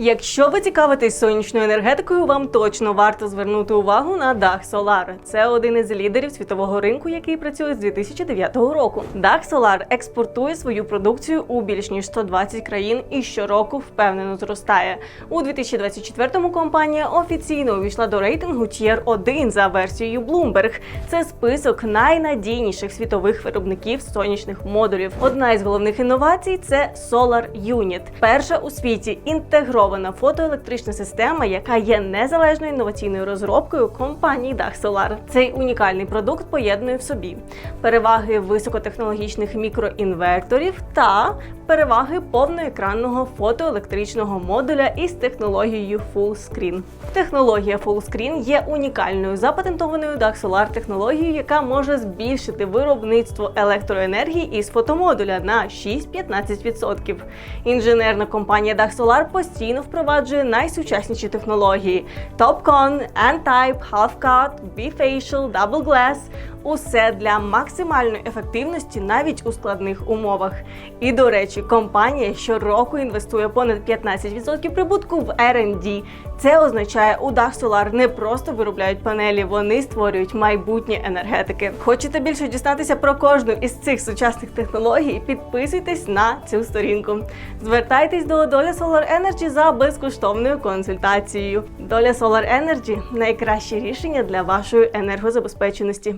Якщо ви цікавитесь сонячною енергетикою, вам точно варто звернути увагу на Dach Solar. Це один із лідерів світового ринку, який працює з 2009 року. Dach Solar експортує свою продукцію у більш ніж 120 країн і щороку впевнено зростає. У 2024-му компанія офіційно увійшла до рейтингу Tier 1 за версією Bloomberg. Це список найнадійніших світових виробників сонячних модулів. Одна із головних інновацій це Solar Unit. перша у світі інтегрована фотоелектрична система, яка є незалежною інноваційною розробкою компанії Dach Solar. Цей унікальний продукт поєднує в собі переваги високотехнологічних мікроінверторів та переваги повноекранного фотоелектричного модуля із технологією Full Screen. Технологія Full Screen є унікальною запатентованою Solar технологією, яка може збільшити виробництво електроенергії із фотомодуля на 6-15%. Інженерна компанія Solar постійно впроваджує найсучасніші технології: TopCon, N-Type, Half-Cut, B-Facial, Double Glass – усе для максимальної ефективності навіть у складних умовах. І до речі, компанія щороку інвестує понад 15% прибутку в R&D. Це означає, у Dach Solar не просто виробляють панелі, вони створюють майбутнє енергетики. Хочете більше дізнатися про кожну із цих сучасних технологій? Підписуйтесь на цю сторінку. Звертайтесь до Доля Solar Energy за безкоштовною консультацією. Доля Solar Energy – найкраще рішення для вашої енергозабезпеченості.